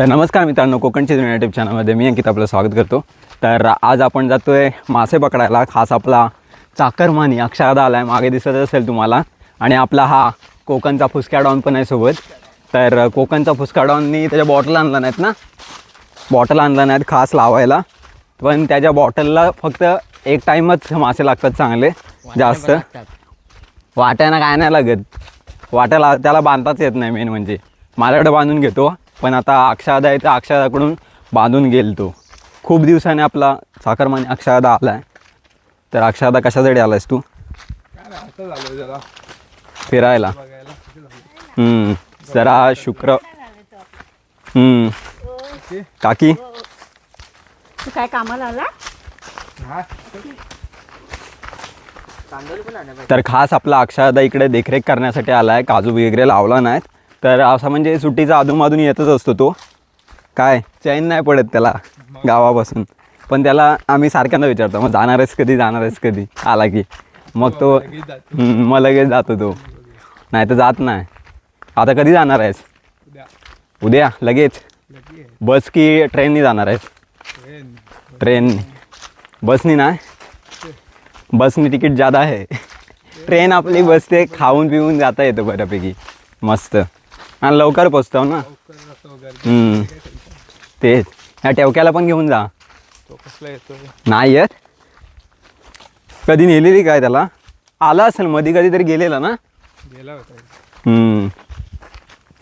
तर नमस्कार मित्रांनो कोकणची यूट्यूब चॅनलमध्ये मी अंकित आपलं स्वागत करतो. तर आज आपण जातोय मासे पकडायला खास आपला चाकरमानी अक्षादा आला आहे मागे दिसत असेल तुम्हाला. आणि आपला हा कोकणचा फुसक्या डॉन पण आहे सोबत. तर कोकणचा फुसका डॉननी त्याच्या बॉटल आणला नाहीत ना? बॉटल आणला नाहीत खास लावायला. पण त्याच्या बॉटलला फक्त एक टाईमच मासे लागतात चांगले जास्त. वाट्यानं काय नाही लागत. वाट्याला त्याला बांधताच येत नाही मेन म्हणजे. माझ्याकडे बांधून घेतो. पण आता अक्षादा आहे तर अक्षादाकडून बांधून गेल तो. खूप दिवसाने आपला साखरमानी अक्षादा आला आहे तर अक्षादा कशासाठी आलायस तू? फिरायला. जरा शुक्र काकी? तू काय कामाला आला? तर खास आपला अक्षादा इकडे देखरेख करण्यासाठी आला आहे काजू वगैरे लावला नाहीत. तर असं म्हणजे सुट्टीचा अधूनमधून येतच असतो तो. काय? चैन नाही पडत त्याला गावापासून. पण त्याला आम्ही सारख्यांदा विचारतो मग जाणार आहेस कधी? जाणार आहेस कधी? आला की. मग तो मग लगेच जातो. तो. नाही तर जात नाही. आता कधी जाणार आहेस? उद्या. लगेच? बस की ट्रेननी जाणार आहेस? ट्रेन. ट्रेन बसनी ना बसनी तिकीट जादा आहे. ट्रेन आपली बसते. खाऊन पिऊन जाता येतं बऱ्यापैकी. मस्त. आणि लवकर पोचतो ना. हम्म. तेच. ह्या टेवक्याला पण घेऊन जा. तो कसला येतोय? नाही येत. कधी नेलेली काय त्याला? आला असेल मधी कधीतरी गेलेला ना? गेला होता. हम्म.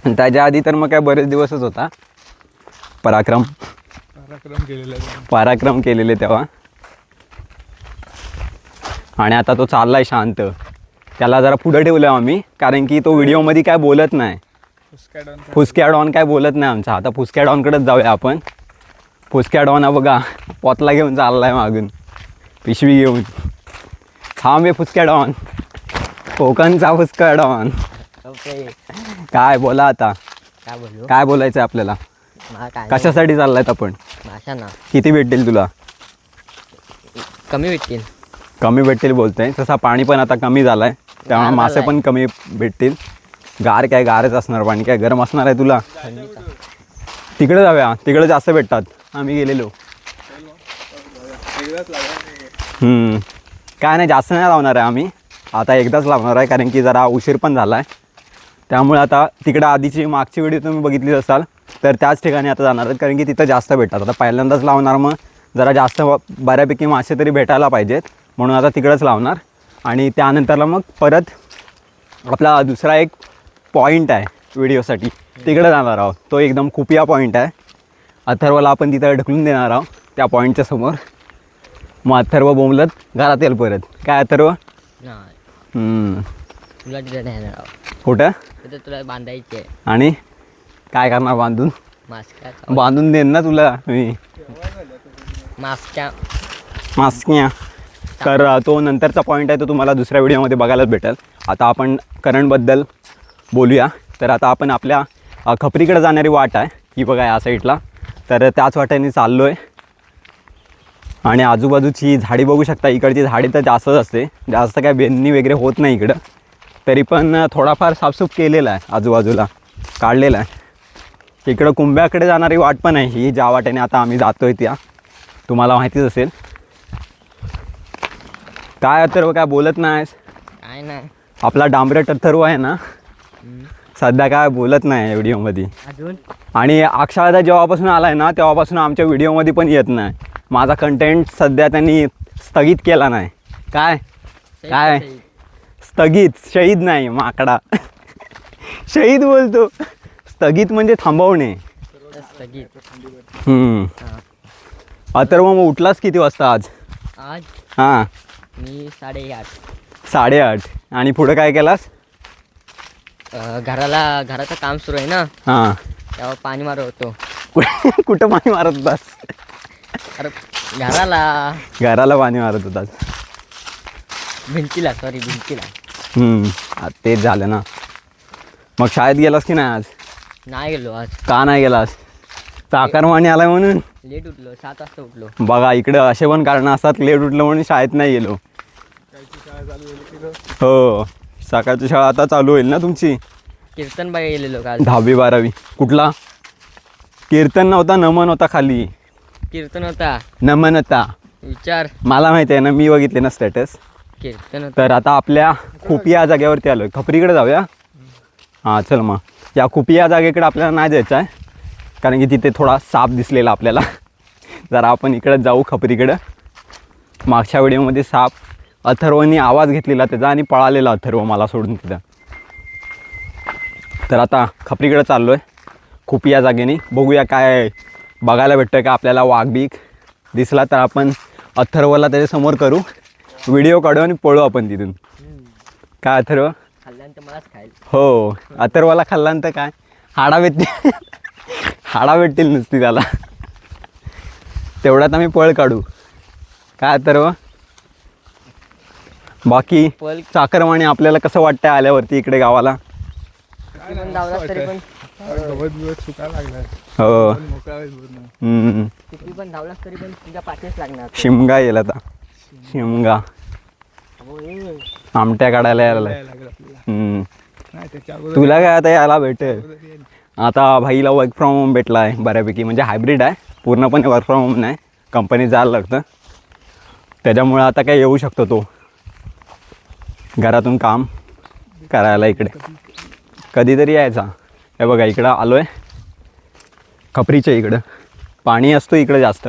आणि त्याच्या आधी तर मग काय बरेच दिवसच होता. पराक्रम. पराक्रम गेलेला आहे. पराक्रम केलेले तेव्हा. आणि आता तो चाललाय शांत. त्याला जरा पुढं ठेवलं आम्ही कारण की तो व्हिडिओमध्ये काय बोलत नाही. फुसक्या डॉन काय बोलत नाही आमचा. आता फुसक्या डॉनकडेच जाऊया आपण. फुसक्या डॉन हा बघा पोतला घेऊन चाललाय मागून. पिशवी घेऊन. हा मी फुसक्या डॉन कोकणचा फुसका डॉन ओके. काय बोला आता. काय बोलू? काय बोलायचं आहे आपल्याला? मला काय कशासाठी चाललायत आपण? भाषा ना किती भेटतील तुला? कमी भेटतील. कमी भेटतील बोलते तसा पाणी पण आता कमी झालं आहे त्यामुळे मासे झालंय. पण कमी भेटतील. गार काय गारच असणार पाणी काय गरम असणार आहे तुला? तिकडे जाऊया तिकडे जास्त भेटतात. आम्ही गेलेलो. काय नाही जास्त नाही लावणार आहे आम्ही. आता एकदाच लावणार आहे कारण की जरा उशीर पण झाला आहे त्यामुळे आता तिकडं आधीची मागची व्हिडिओ तुम्ही बघितलीच असाल तर त्याच ठिकाणी आता जाणार आहेत कारण की तिथं जास्त भेटतात. आता पहिल्यांदाच लावणार मग जरा जास्त बऱ्यापैकी मासे तरी भेटायला पाहिजेत म्हणून आता तिकडंच लावणार. आणि त्यानंतरला मग परत आपला दुसरा एक पॉईंट आहे व्हिडिओसाठी तिकडे जाणार आहोत. तो एकदम खुपिया पॉईंट आहे. अथर्वला आपण तिथं ढकलून देणार आहोत त्या पॉईंटच्या समोर. मग अथर्व बोंबलत घरात येईल परत. काय अथर्व? हम्म. तुला तिथे कुठं? तिथे तुला बांधायची आहे. आणि? काय करणार बांधून? बांधून देईन ना तुला. मी मास्क्या मास्क्या तर अ, तो नंतरचा पॉईंट आहे तो तुम्हाला दुसऱ्या व्हिडिओमध्ये बघायलाच भेटेल. आता आपण करंटबद्दल बोलूया. तर आता आपण आपल्या खपरीकडे जाणारी वाट आहे. ही बघा या साईडला. तर त्याच वाट्याने चाललो आहे आणि आजूबाजूची झाडी बघू शकता. इकडची झाडी तर जास्तच असते. जास्त काय बेंदणी वगैरे होत नाही इकडं. तरी पण थोडाफार साफसूफ केलेला आहे आजूबाजूला. काढलेला आहे. इकडं कुंभ्याकडे जाणारी वाट पण आहे ही. ज्या वाट्याने आता आम्ही जातोय त्या. तुम्हाला माहितीच असेल. काय अथर्व काय बोलत नाहीस? काय नाही. आपला डांबरट अथर्व आहे ना. सध्या काय बोलत नाही व्हिडिओमध्ये. अजून? आणि अक्षादा जेव्हापासून आला आहे ना तेव्हापासून आमच्या व्हिडिओमध्ये पण येत नाही. माझा कंटेंट सध्या त्यांनी स्थगित केला नाही. काय? काय? स्थगित शहीद नाही माकडा. शहीद बोलतो. स्थगित म्हणजे थांबवणे. हां. अथर्व मग उठलास किती वाजता आज? आज? हां. मी साडेआठ. साडेआठ. आणि पुढं काय केलास? घराला घराचं काम सुरू आहे ना? हां. तेव्हा पाणी मारत होतो कुठं कुठं पाणी मारत होतास? अरे घराला. घराला पाणी मारत होतास. भिंतीला सॉरी भिंतीला. हम्म, आ, तेच झालं ना. मग शाळेत गेलास की नाही आज? नाही गेलो आज. का नाही गेलास? चाकरमानी आलाय म्हणून? लेट उठलो सात वाजता उठलो. बघा इकडं असे पण कारणं असतात लेट उठलं म्हणून शाळेत नाही गेलो? हो. सकाळची शाळा आता चालू होईल ना तुमची? कीर्तन बघायला गेलेलो काल. दहावी बारावी. कुठला? कीर्तन नव्हता नमन होता खाली. कीर्तन होता. नमन होता. विचार. मला माहिती आहे ना मी बघितले ना स्टेटस कीर्तन होता. तर आता आपल्या खुपी या जागेवरती आलो खपरीकडे जाऊया. हां चल मग. या खुपी या जागेकडे आपल्याला नाही जायचं आहे. कारण की तिथे थोडा साप दिसलेला आपल्याला. जरा आपण इकडं जाऊ खपरीकडं. मागच्या व्हिडिओमध्ये साप अथर्वनी आवाज घेतलेला त्याचा आणि पळालेला अथर्व मला सोडून तिथं. तर आता खपरीकडे चाललो आहे खूप या जागेने. बघूया काय बघायला भेटतं का आपल्याला वाघबीक दिसला तर आपण अथर्वला त्याच्यासमोर करू. व्हिडिओ काढू आणि पळू आपण तिथून. काय अथर्व? हो. अथर्वला खाल्ल्यानंतर काय? हाडा भेटतील. हाडा भेटतील नुसती त्याला. तेवढ्यात आम्ही पळ काढू. काय अथर्व? बाकी पल चाकरमाने आपल्याला कसं वाटतं आल्यावरती इकडे गावाला? तरी वाटतंय. पण. गवत बिवत लागलाय. हो. पण मोकळा आहे पूर्ण. हम्म. किती पण धावलास तरी पण तुझ्या पाठीच लागणार. शिमगा येईल आता. शिमगा. हो. आमट्या काढायला यायला यायला लागलं आपल्याला. हम्म. नाही, त्याच्या अगोदर- तुला काय आता यायला भेटेल? अगोदर येईल. आता भाईला वर्क फ्रॉम होम भेटला आहे बऱ्यापैकी. म्हणजे हायब्रिड आहे. पूर्णपणे वर्क फ्रॉम होम नाही. कंपनीत जायला लागतं. त्याच्यामुळे आता काय येऊ शकतो तो. घरातून काम करायला इकडे. कधीतरी यायचा. हे बघा इकडं आलो आहे खपरीच्या इकडं. पाणी असतो इकडं जास्त.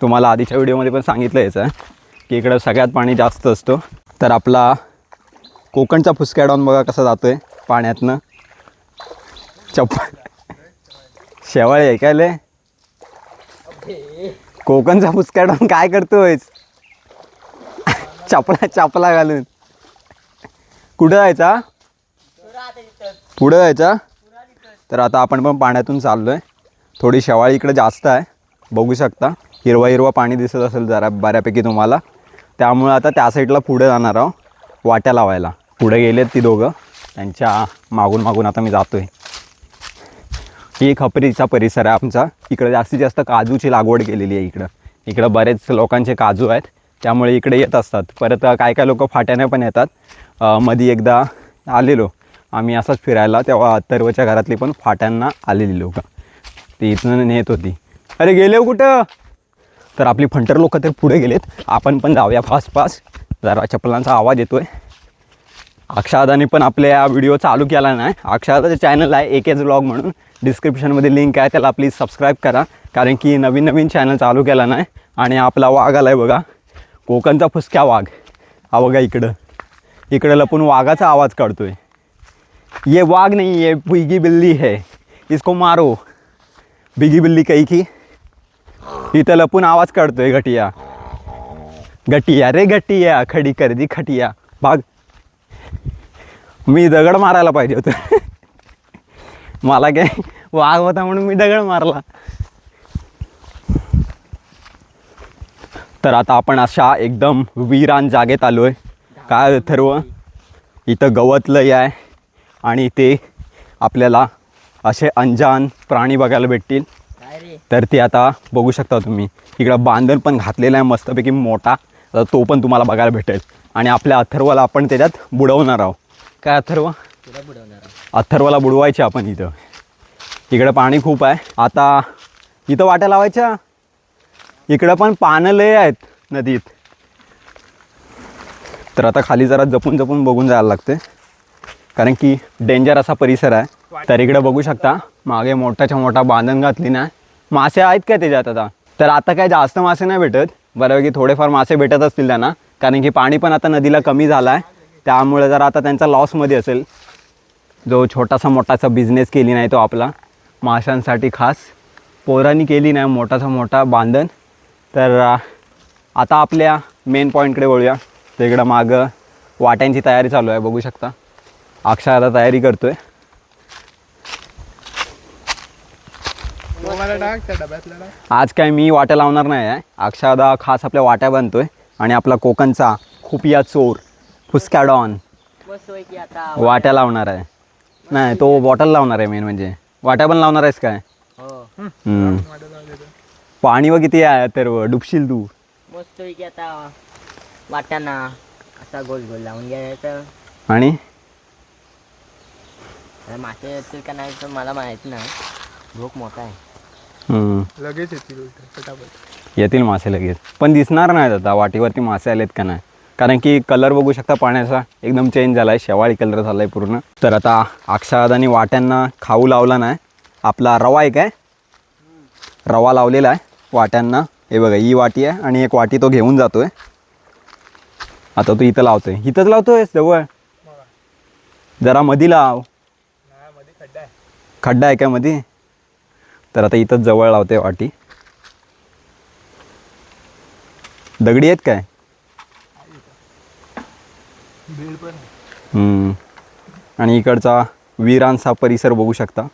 तुम्हाला आधीच्या व्हिडिओमध्ये पण सांगितलं यायचं की इकडं सगळ्यात पाणी जास्त असतो. तर आपला कोकणचा फुसक्या बघा कसा जातो आहे पाण्यातनं. चप्पल शेवाळ आहे काय कोकणचा फुसका काय करतोय चपला चपला घालून. कुठं जायचा? पुढं जायचा? तर आता आपण पण पाण्यातून चाललोय. थोडी शेवाळी इकडे जास्त आहे. बघू शकता. हिरवा हिरवा पाणी दिसत असेल जरा बऱ्यापैकी तुम्हाला. त्यामुळे आता त्या साईडला पुढे जाणार आहोत वाट्या लावायला. पुढे गेलेत ती दोघं. त्यांच्या मागून मागून आता मी जातोय. ही खपरीचा परिसर आहे आमचा. इकडे जास्तीत जास्त काजूची लागवड केलेली आहे इकडं. इकडं बरेच लोकांचे काजू आहेत. त्यामुळे इकडे येत असतात. परत काय काय लोक फाट्याने पण येतात. मध्ये एकदा आलेलो. आम्ही असंच फिरायला तेव्हा अथर्वच्या घरातली पण फाट्यांना आलेली लोक. ती इथनं नेत होती. अरे गेले हो कुठं? तर आपली फंटर लोक तर पुढे गेलेत. आपण पण जाऊया फास्ट फास्ट जरा चप्पलांचा आवाज येतोय. अक्षादाने पण आपल्या व्हिडिओ चालू केला नाही. अक्षादाचं चॅनल आहे एक एच ब्लॉग म्हणून डिस्क्रिप्शनमध्ये लिंक आहे त्याला प्लीज सबस्क्राईब करा. कारण की नवीन नवीन चॅनल चालू केला नाही. आणि आपला वाघ आला आहे बघा. कोकणचा फुसक्या वाघ. हा बघा इकडं. इकडे लपून वाघाचा आवाज काढतोय. ये वाघ नाही ये बिगी बिल्ली है. इसको मारो. बिगी बिल्ली काही की इथं लपून आवाज काढतोय घटिया. गटिया रे गटिया खडी कर दी खटिया. भाग. मी दगड मारायला पाहिजे होतं. मला काय वाघ होता म्हणून मी दगड मारला. तर आता आपण अशा एकदम वीरान जागेत आलो आहे काय ठरव. इथं गवत लय आहे आणि इथे आपल्याला असे अंजान प्राणी बघायला भेटतील. तर ते आता बघू शकता तुम्ही. इकडं बांधण पण घातलेलं आहे मस्तपैकी मोठा. तर तो पण तुम्हाला बघायला भेटेल. आणि आपल्या अथर्वला आपण त्याच्यात बुडवणार आहोत. काय अथर्व. अथर्वला बुडवायचे आपण इथं. इकडं पाणी खूप आहे. आता इथं वाट्या लावायच्या? इकडं पण पानं लय आहेत नदीत. तर आता खाली जरा जपून जपून बघून जायला लागते कारण की डेंजर असा परिसर आहे. तर इकडे बघू शकता मागे मोठाच्या मोठा बांधण घातली ना मासे आहेत का त्याच्यात आता? तर आता काय जास्त मासे नाही भेटत. बऱ्यापैकी थोडेफार मासे भेटत असतील त्यांना. कारण की पाणी पण आता नदीला कमी झालं आहे त्यामुळे जरा आता त्यांचा लॉसमध्ये असेल. जो छोटासा मोठासा बिझनेस केली नाही तो आपला. माशांसाठी खास. पोरांनी केली नाही मोठासा मोठा बांधण. तर आता आपल्या मेन पॉईंटकडे वळूया. तर इकडं मागं वाट्यांची तयारी चालू आहे बघू शकता. अक्षय आता तयारी करतोय. आज काय मी वाट्या लावणार नाही आहे. अक्षादा खास आपल्या वाट्या बनतोय आणि आपला कोकणचा खुपिया चोर फुसका डॉन मस्त होय की आता वाट्या लावणार आहे. नाही तो बॉटल लावणार आहे मेन म्हणजे. वाट्या पण लावणार आहेस काय? हो. पाणी व किती आहे तर डुबशील तू. वाट्याना असा गोल गोल लावून घ्यायचं. आणि? मासे येतील का नाही तर मला माहीत नाही. भूक मोठा आहे. हम्म. लगेच येतील उलट पटापट येतील मासे लगेच. पण दिसणार नाहीत आता वाटीवरती मासे आलेत का नाही. कारण की कलर बघू शकता पाण्याचा. एकदम चेंज झाला आहे शेवाळी कलर झाला आहे पूर्ण. तर आता अक्षादानी वाट्यांना खाऊ लावला नाही. आपला रवा आहे. काय रवा लावलेला आहे वाट्यांना. हे बघा ही वाटी आहे आणि एक वाटी तो घेऊन जातोय. आता तू इथं लावतोय. इथंच लावतोय जवळ? जरा मधी लाव. खड्डा आहे काय मध्ये तर आता इथंच जवळ लावते वाटी. दगडी आहेत काय? हम्म. आणि इकडचा वीरांचा परिसर बघू शकता.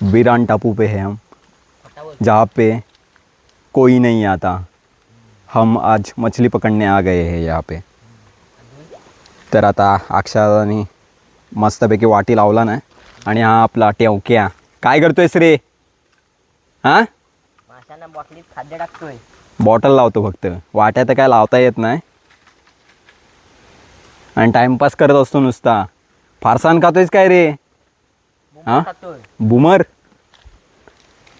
वीरान टापू पे है हम. जहाँ पे कोई नहीं आता. हम आज मछली पकडणे आ गए है यहाँ पे। तर आता अक्षराने मस्तपैकी वाटी लावला नाही आणि हा आपला टेवक्या. काय करतोयस रे हां? माशांना बॉटलीत खाद्य टाकतोय. बॉटल लावतो फक्त. वाट्या तर काय लावता येत नाही. आणि टाइमपास करत असतो नुसता. फारसान खातोयस काय रे? हा? बुमर?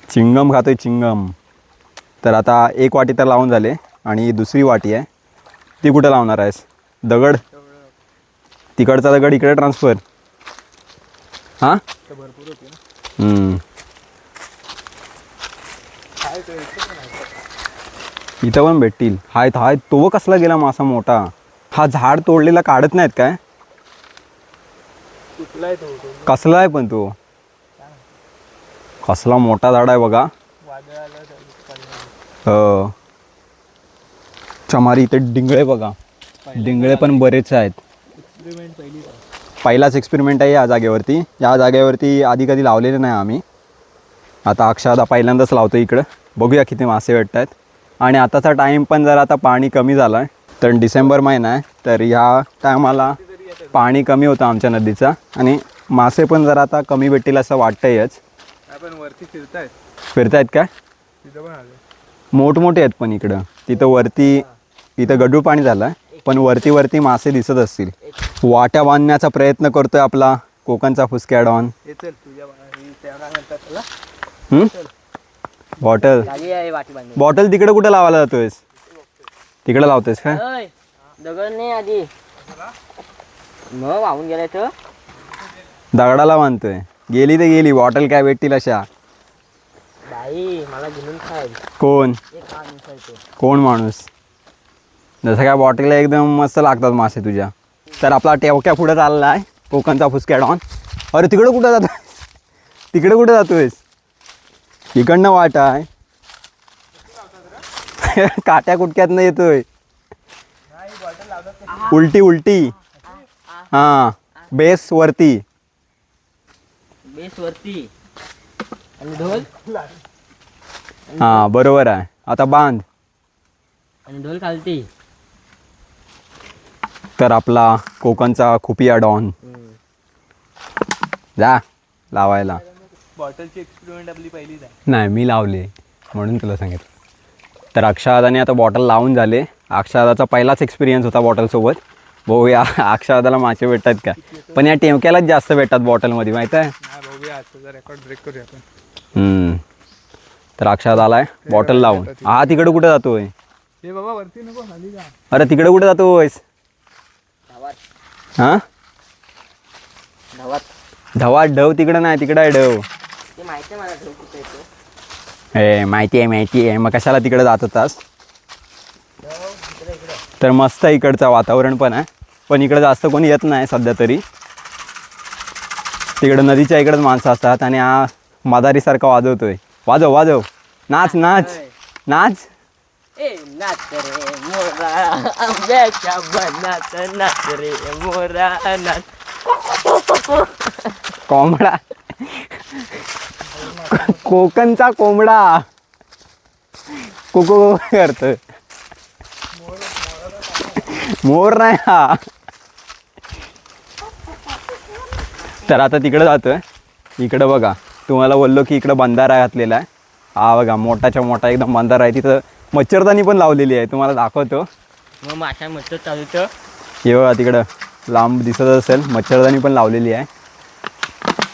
चिंगम खातोय चिंगम. तर आता एक वाटी तर लावून झाले. आणि दुसरी वाटी आहे. ती कुठं लावणार आहेस? दगड? तिकडचा दगड इकडे ट्रान्सफर हां? इथे पण भेटतील. हाय हाय तो कसला गेला मासा मोठा? हा झाड तोडलेला काढत नाहीत काय. कसला आहे पण तो? कसला मोठा झाड आहे बघा. हो. चमारी इथे डिंगळे बघा. डिंगळे पण बरेच आहेत. एक्सपेरिमेंट पहिलीच एक्सपेरिमेंट आहे या जागेवरती. या जागेवरती आधी कधी लावलेले नाही आम्ही. आता अक्षादा पहिल्यांदाच लावतो इकडं. बघूया किती मासे भेटत आहेत आणि आताचा टाईम पण जरा आता पाणी कमी झालं आहे तर डिसेंबर महिना आहे. तर ह्या टायमाला पाणी कमी होतं आमच्या नदीचा. आणि मासे पण जरा आता कमी भेटतील असं वाटतंयच. वरती फिरतायत. फिरतायत काय? मोठमोठे आहेत पण इकडं. तिथं वरती इथं गडूळ पाणी झालं आहे पण वरती वरती मासे दिसत असतील. वाट्या बांधण्याचा प्रयत्न करतोय आपला कोकणचा फुसक्या डॉन? बॉटल बॉटल तिकडे कुठे लावायला जातोयस? तिकडे लावतोयस काय? ओय, दगड नाही आधी. मग वाहून गेलाय तर दगडाला बांधतोय. गेली तर गेली बॉटल काय भेटतील अशा. बाई मला घेऊन कोण? कोण माणूस? जसं काय बॉटलला एकदम मस्त लागतात मासे तुझ्या. तर आपला टेवक्या पुढे चालला आहे कोकणचा फुसक्या डॉन अरे तिकडं कुठं जातोयस तिकडे कुठे जातोयस? इकडनं वाट आहे. काट्या कुटक्यातनं येतोय. उलटी उलटी. हां बेस वरती. बेस वरती. आणि ढोल? हां बरोबर आहे. आता बांध. आणि ढोल खालती. तर आपला कोकणचा खुपिया डॉन. जा लावायला. बॉटलची एक्सपेरिमेंट आपली नाही मी लावले म्हणून तुला सांगितलं. तर अक्षादाने आता बॉटल लावून झाले. अक्षादाचा पहिलाच एक्सपिरियन्स होता बॉटलसोबत बघूया अक्षादाला मासे भेटतात का? पण या टेमक्यालाच जास्त भेटतात बॉटलमध्ये माहीत आहे? रेकॉर्ड ब्रेक करूया आपण. तर अक्षाद आलाय बॉटल लावून. हा तिकडे कुठे जातोय? हे अरे तिकडे कुठे जातोयस? हां? धावात. धवा ढव तिकडं नाही तिकडं आहे ढव ते माहिती आहे मला ढोल कुठे येतो ए माहिती आहे माहिती आहे. मग कशाला तिकडे जात होतास? तर मस्त आहे इकडचं वातावरण पण आहे पण इकडं जास्त कोणी येत नाही सध्या तरी. तिकडं नदीच्या इकडंच माणसं असतात आणि हा मदारीसारखा वाजवतोय. वाजव वाजव. नाच नाच. नाच. ए नाच रे मोरा आंब्याच्या बनात नाच रे मोरा नाच. कोंबडा. कोकणचा कोंबडा. कोको करत. मोर नाही हा. तर आता तिकडं जातोय. इकडं बघा. तुम्हाला बोललो की इकडं बंधारा घातलेला आहे. हा बघा मोठाच्या मोठा एकदम बंधारा आहे. तिथं मच्छरदानी पण लावलेली आहे तुम्हाला दाखवतो. मग माशा मस्त चालू तर हे बघा तिकडं लांब दिसत असेल मच्छरदानी पण लावलेली आहे.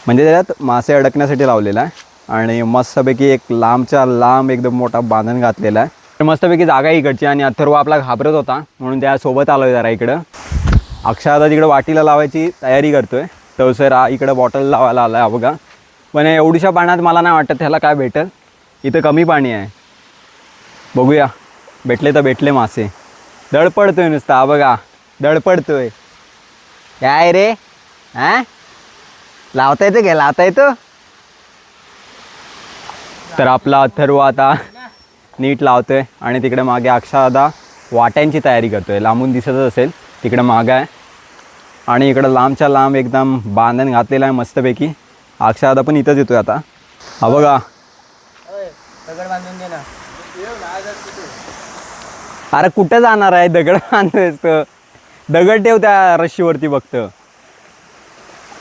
म्हणजे त्याच्यात मासे अडकण्यासाठी लावलेला आहे. आणि मस्तपैकी एक लांबच्या लांब एकदम मोठा बांधण घातलेला आहे. तर मस्तपैकी जागा इकडची आणि अथर्व आपला घाबरत होता म्हणून त्यासोबत आलो आहे जरा इकडं. अक्षय आता तिकडं वाटीला लावायची तयारी करतोय. तो सर इकडं बॉटल लावायला आला आहे बघा. पण एवढीशा पाण्यात मला नाही वाटत त्याला काय भेटेल. इथं कमी पाणी आहे. बघूया. भेटले तर भेटले मासे. दडपडतोय नुसता हा बघा. दडपडतोय. काय रे? हा? लावता येतं काय लावता येतं? तर आपला अथर्व आता नीट लावतोय आणि तिकडे मागे अक्षादा वाट्यांची तयारी करतोय. लांबून दिसतच असेल. तिकडे मागं आहे. आणि इकडं लांबच्या लांब एकदम बांधण घातलेलं आहे मस्तपैकी. अक्षादा पण इथंच येतोय आता. हा बघा. दगड बांधून अरे कुठं जाणार आहे? दगड बांधतोयस दगड ठेव त्या रश्शीवरती फक्त.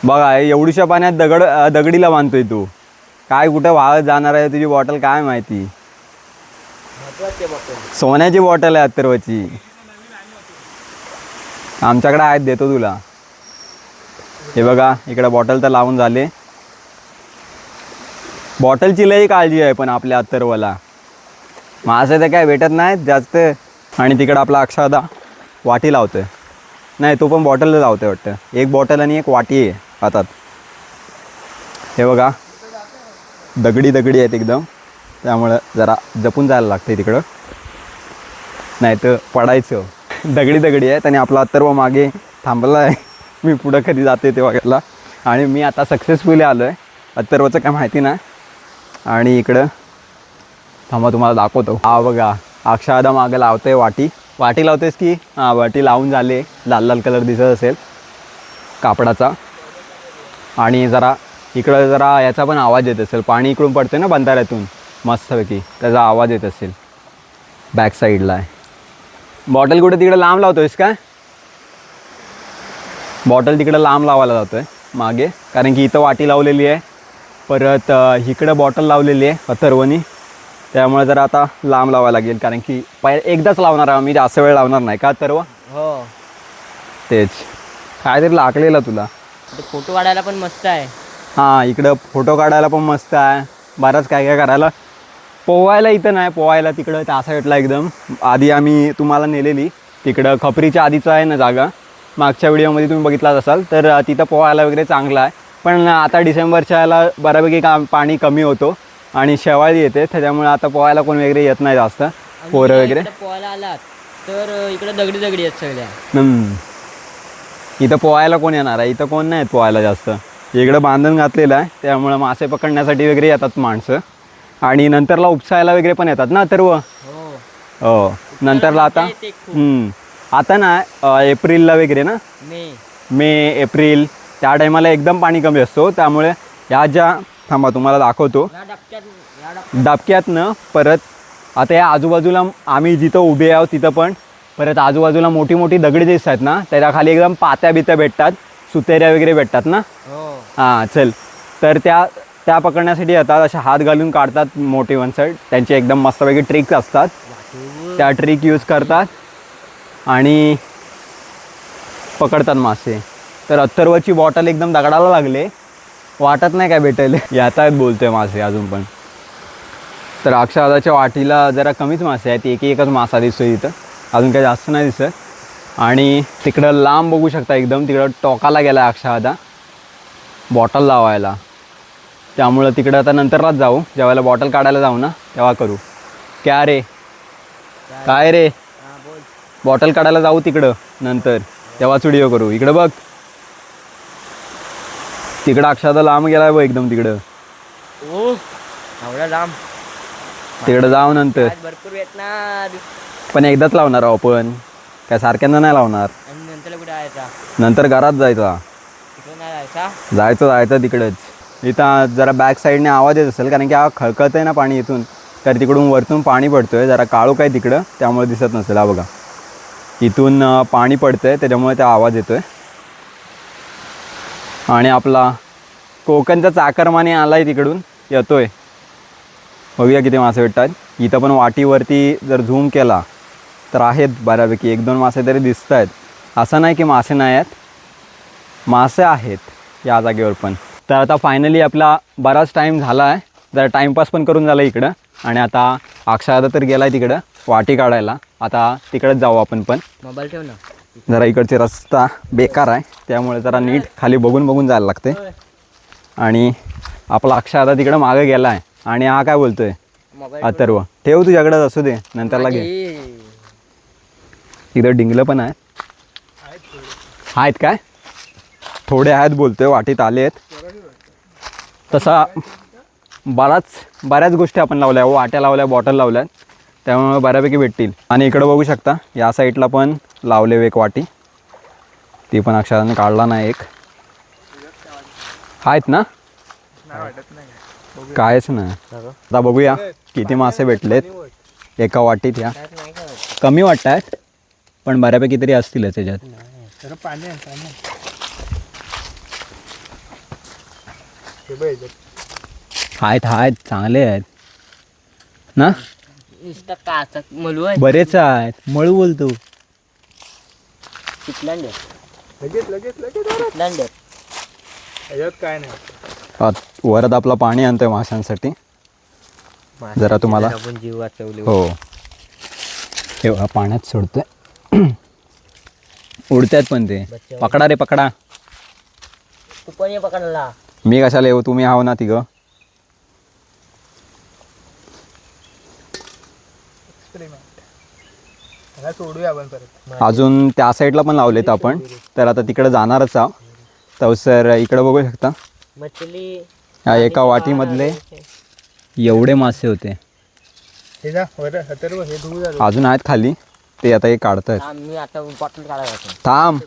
बघा एवढीशा पाण्यात दगड दगडीला बांधतोय तू. काय कुठं वाहत जाणार आहे तुझी बॉटल काय माहिती? सोन्याची बॉटल आहे अत्तरवची. आमच्याकडे आहेत देतो तुला. हे बघा इकडे बॉटल तर लावून झाले. बॉटलची लई काळजी आहे पण आपल्या अत्तरवाला. माझं तर काय भेटत नाही जास्त. आणि तिकडं आपला अक्षरदा वाटी लावतोय. नाही तो पण बॉटल लावतोय वाटतं. एक बॉटल आणि एक वाटी आहे हातात. हे बघा. दगडी दगडी आहेत एकदम. त्यामुळं जरा जपून जायला लागते तिकडं. नाही तर पडायचं. दगडी दगडी आहेत आणि आपला अत्तर्व मागे थांबला आहे. मी पुढं कधी जाते ते बघायला आणि मी आता सक्सेसफुली आलो आहे अत्तर्वचं काय माहिती नाही. आणि इकडं थांबा तुम्हाला दाखवतो. हा बघा अक्षरदा मागं लावतोय वाटी. वाटी लावतेस की? हां वाटी लावून झाले. लाल लाल कलर दिसत असेल. कापडाचा. आणि जरा इकडं जरा याचा पण आवाज येत असेल. पाणी इकडून पडते ना बंधाऱ्यातून. मस्तपैकी त्याचा आवाज येत असेल. बॅक साईडला आहे. बॉटल कुठे तिकडे लांब लावतोयस काय बॉटल तिकडं लांब लावायला जातोय मागे. कारण की इथं वाटी लावलेली आहे. परत इकडं बॉटल लावलेली आहे. अथर्वनी त्यामुळे जरा आता लांब लावायला लागेल कारण की पहि एकदाच लावणार आहे मी जास्त वेळ लावणार नाही का? अथर्व हो. तेच. काहीतरी लागलेलं तुला. फोटो काढायला पण मस्त आहे. हां इकडं फोटो काढायला पण मस्त आहे. बरंच काय काय करायला. पोहायला इथं नाही पोहायला तिकडं त्या साईडला एकदम. आधी आम्ही तुम्हाला नेलेली. तिकडं खपरीच्या आधीचं आहे ना जागा. मागच्या व्हिडिओमध्ये तुम्ही बघितलाच असाल. तर तिथं पोहायला वगैरे चांगलं आहे. पण आता डिसेंबरच्या याला बऱ्यापैकी का पाणी कमी होतो. आणि शेवाळी येते त्याच्यामुळे आता पोहायला कोण वगैरे येत नाही जास्त. पोरं वगैरे. पोहायला आलात तर इकडे दगडी दगडी आहेत सगळ्या. हम्म. इथं पोहायला कोण येणार आहे? इथं कोण नाही येत पोहायला जास्त. इकडं बांधण घातलेलं आहे त्यामुळं मासे पकडण्यासाठी वगैरे येतात माणसं. आणि नंतरला उपसायला वगैरे पण येतात ना तर हो. हो. नंतरला आता. आता ना एप्रिलला वगैरे ना? मे. मे एप्रिल त्या टायमाला एकदम पाणी कमी असतो त्यामुळे ह्या ज्या थांबा तुम्हाला दाखवतो. डबक्यात डबक्यातनं परत आता या आजूबाजूला आम्ही जिथं उभे आहोत तिथं पण परत आजूबाजूला मोठी मोठी दगडी दिसत आहेत ना त्याच्याखाली एकदम पात्या बित्या भेटतात सुतेऱ्या वगैरे भेटतात ना? हो. हां चल. तर त्या त्या पकडण्यासाठी येतात अशा हात घालून काढतात मोठी वन साईड त्यांचे एकदम मस्तपैकी ट्रिक्स असतात. त्या ट्रिक यूज करतात आणि पकडतात मासे. तर अथर्वची बॉटल एकदम दगडाला लागले. वाटत नाही काय भेटेल. येत आहेत बोलतोय मासे अजून पण. तर अक्षराच्या वाटीला जरा कमीच मासे आहेत. एक एकच मासा दिसतोय तिथं अजून काही जास्त नाही दिसत. आणि तिकडं लांब बघू शकता एकदम. तिकडं टोकाला गेला आहे अक्षरादा बॉटल लावायला. त्यामुळं तिकडं आता नंतरलाच जाऊ. जेव्हा बॉटल काढायला जाऊ ना. तेव्हा करू. क्या रे? काय रे? बॉटल काढायला जाऊ तिकडं नंतर. तेव्हाच व्हिडिओ करू. इकडं बघ. तिकडं अक्षादा लांब गेलाय बघ एकदम तिकडं. ओ एवढा लांब. तिकडं जाऊ नंतर. आज भरपूर भेटणार. पण एकदाच लावणार आहो आपण काय सारख्यांदा नाही लावणार. आणि नंतर कुठे जायचा? नंतर घरात जायचा. तिकडे नाही जायचा? जायचं जायचं तिकडंच. इथं जरा बॅक साईडने आवाज येत असेल कारण की हा खळखळत आहे ना पाणी इथून. तर तिकडून वरतून पाणी पडतोय जरा काळोख आहे तिकडं त्यामुळे दिसत नसेल. हा बघा. इथून अं, पाणी पडतंय त्याच्यामुळे त्या आवाज येतोय. आणि आपला कोकणचा चाकरमाने आलाय तिकडून. येतोय. बघूया किती मासे भेटतात. इथं पण वाटीवरती जर झूम केला तर आहेत बऱ्यापैकी. एक दोन मासे तरी दिसत आहेत असं नाही की मासे नाही आहेत. मासे आहेत या जागेवर पण. तर आता फायनली आपला बराच टाईम झाला आहे जरा टाईमपास पण करून झाला इकडं. आणि आता अक्षरादा तर गेलाय तिकडं. वाटी काढायला. आता तिकडेच जाऊ आपण पण. मोबाईल ठेव ना. जरा इकडचे रस्ता बेकार आहे त्यामुळे जरा नीट खाली बघून बघून जायला लागते. आणि आपला अक्षय आता तिकडं मागं गेला आहे आणि हा काय बोलतोय? अथर्व. ठेव तुझ्याकडेच असू दे नंतरला घे इथं डिंगलं पण आहे. आहेत काय? थोडे आहेत बोलतोय वाटीत आले आहेत. तसा बराच बऱ्याच गोष्टी आपण लावल्या वाट्या लावल्या बॉटल लावल्यात त्यामुळे बऱ्यापैकी भेटतील. आणि इकडं बघू शकता या साईडला पण लावले एक वाटी. ती पण अक्षराने काढला नाही एक. आहेत ना? नाही कायच नाही. आता बघूया किती मासे भेटलेत. एका वाटीत या. कमी वाटत आहेत पण बऱ्यापैकी तरी असतीलच त्याच्यात आहेत आहेत चांगले आहेत. ना? नुसतं मलू आहे. बरेच आहेत. मळू बोलतो कितलांड लगेच लगेच लगेच काय नाही. आत- वरद आपला पाणी आणतोय माशांसाठी. जरा तुम्हाला- आपण जीव वाचवले. हो. हे बघा पाण्यात सोडतोय. उडतात पण ते. पकडा रे पकडा. तू ये पकडला? मी कशाला येऊ? तुम्ही आहो ना तिघं. एक्सपेरिमेंट ह्याला सोडूया आपण परत. अजून त्या साईडला पण लावलेत आपण. तर आता तिकडे जाणारच आहो तर सर इकडे बघू शकता. मछली ह्या एका वाटीमधले एवढे मासे होते. हे जा वर अथर्व हे अजून आहेत खाली. ते आता हे काढतायत. मी आता बॉटल काढायला थांब.